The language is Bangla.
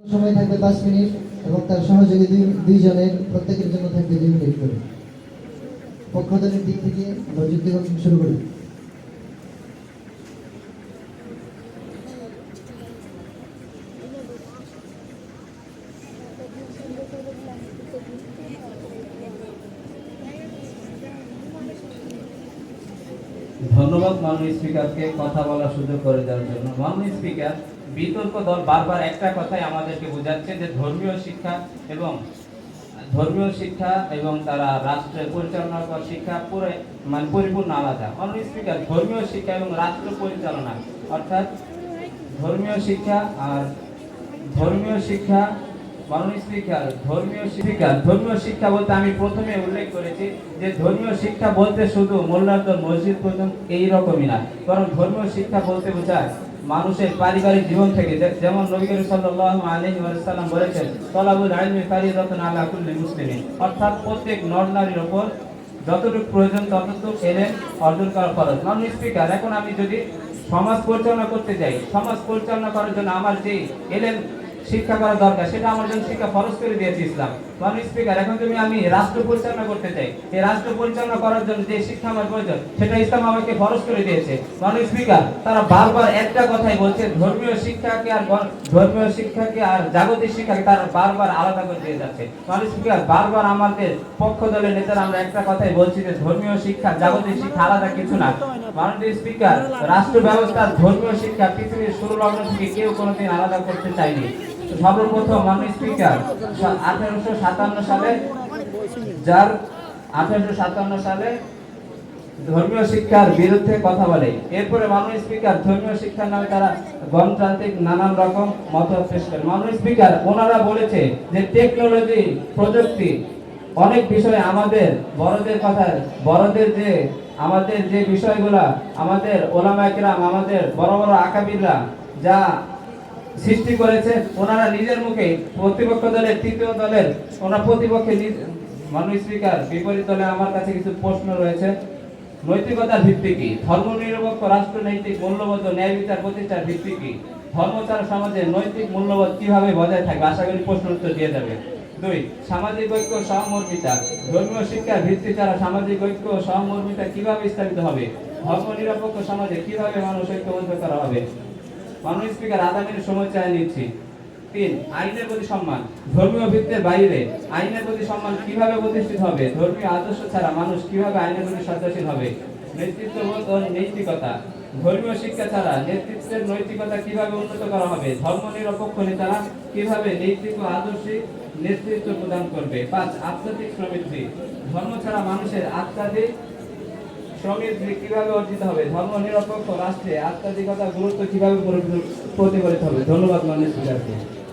সময় থাকবে পাঁচ মিনিট এবং তার সহযোগী দুই দুইজনের প্রত্যেকের জন্য থাকবে দুই মিনিট করে। পক্ষদলের দিক থেকে আমরা যুক্তি শুরু করি। ধন্যবাদ, মাননীয় স্পিকারকে কথা বলার সুযোগ করে দেওয়ার জন্য। মাননীয় স্পিকার, বিতর্ক দল বারবার একটা কথাই আমাদেরকে বোঝাচ্ছে যে ধর্মীয় শিক্ষা এবং ধর্মীয় শিক্ষা এবং তারা রাষ্ট্রের পরিচালনা করার শিক্ষা পুরো মানে পরিপূর্ণ আলাদা। মাননীয় স্পিকার, ধর্মীয় শিক্ষা এবং রাষ্ট্র পরিচালনা, অর্থাৎ ধর্মীয় শিক্ষা আর ধর্মীয় শিক্ষা ধর্মীয় ধর্মীয় শিক্ষা শিক্ষা মানুষের পারিবারিক জীবন থেকে। যেমন বলেছেন অর্থাৎ প্রত্যেক নর নারীর যতটুকু প্রয়োজন ততটুকু এলেন অর্জন করা ফরজ। মাননীয় স্পিকার, এখন আমি যদি সমাজ পরিচালনা করতে যাই, সমাজ পরিচালনা করার জন্য আমার যে এলেন শিক্ষা করা দরকার, সেটা আমার জন্য শিক্ষা ফরজ করে দিয়েছে ইসলাম। মাননীয় স্পিকার, এখন তুমি আমি রাষ্ট্র পরিচালনা করতে চাই। এই রাষ্ট্র পরিচালনা করার জন্য যে শিক্ষা আমার প্রয়োজন, সেটা ইসলাম আমাকে ফরজ করে দিয়েছে। মাননীয় স্পিকার, তারা বারবার একটা কথাই বলছে, ধর্মীয় শিক্ষাকে আর ধর্মীয় শিক্ষাকে আর জাগতিক শিক্ষাকে তারা বারবার আলাদা করে দিয়ে যাচ্ছে। মাননীয় স্পিকার, বারবার আমাদের পক্ষ দলের নেতারা আমরা একটা কথাই বলছি যে ধর্মীয় শিক্ষা, জাগতিক শিক্ষা আলাদা কিছু না। মাননীয় স্পিকার, রাষ্ট্র ব্যবস্থার ধর্মীয় শিক্ষা পৃথিবীর শুরু লগ্ন থেকে কেউ কোনোদিন আলাদা করতে চায়নি। সর্বপ্রথম মাননীয় স্পিকার আঠারোশো সাতান্ন সালে, যার আঠারোশো সাতান্ন সালে ধর্মীয় শিক্ষার বিরুদ্ধে কথা বলে। এরপরে মাননীয় স্পিকার ধর্মীয় শিক্ষার নামে তারা গণতান্ত্রিক নানান রকম মত পেশ করে। মাননীয় স্পিকার ওনারা বলেছে যে টেকনোলজি প্রযুক্তি অনেক বিষয়ে আমাদের বড়দের কথা, বড়দের যে, আমাদের যে বিষয়গুলা, আমাদের ওলামা একরাম আমাদের বড় বড় আকাবিররা যা সৃষ্টি করেছে, ওনারা নিজের মুখে প্রতিপক্ষ দলের, তৃতীয় দলের, ওনার প্রতিপক্ষে মাননীয় স্পিকার বিপরীত দলে আমার কাছে কিছু প্রশ্ন রয়েছে। নৈতিকতার ভিত্তি কি? ধর্মনিরপেক্ষ রাষ্ট্র নৈতিক, মূল্যবোধ ন্যায় বিচার প্রতিষ্ঠার ভিত্তি কি? ধর্মচার সমাজে নৈতিক মূল্যবোধ কীভাবে বজায় থাকবে? আশা করি প্রশ্ন উত্তর দিয়ে যাবে। দুই, সামাজিক ঐক্য সহমর্মিতা। ধর্মীয় শিক্ষার ভিত্তি ছাড়া সামাজিক ঐক্য সহমর্মিতা কীভাবে স্থাপিত হবে? ধর্ম নিরপেক্ষ সমাজে কীভাবে মানুষ ঐক্যবদ্ধ করা হবে? মাননীয় স্পিকার আধা মিনিট সময় চাই নিচ্ছি। তিন, আইনের প্রতি সম্মান। ধর্মীয় ভিত্তির বাইরে আইনের প্রতি সম্মান কীভাবে প্রতিষ্ঠিত হবে? ধর্মীয় আদর্শ ছাড়া মানুষ কীভাবে আইনের প্রতি শ্রদ্ধাশীল হবে? নেতৃত্ববোধ ও নৈতিকতা। ধর্মীয় শিক্ষা ছাড়া নেতৃত্বের নৈতিকতা কীভাবে উন্নত করা হবে? ধর্ম নিরপেক্ষ নেতারা কীভাবে নৈতিক ও আদর্শিক নেতৃত্ব প্রদান করবে? পাঁচ, আধ্যাত্মিক সমৃদ্ধি ধর্ম ছাড়া মানুষের আধ্যাত্মিক সমৃদ্ধি কীভাবে অর্জিত হবে, ধর্ম নিরপেক্ষ রাষ্ট্রে আত্মাধিকতা গুরুত্ব কীভাবে পরি- প্রতিফলিত হবে? ধন্যবাদ মাননীয় স্পিকারকে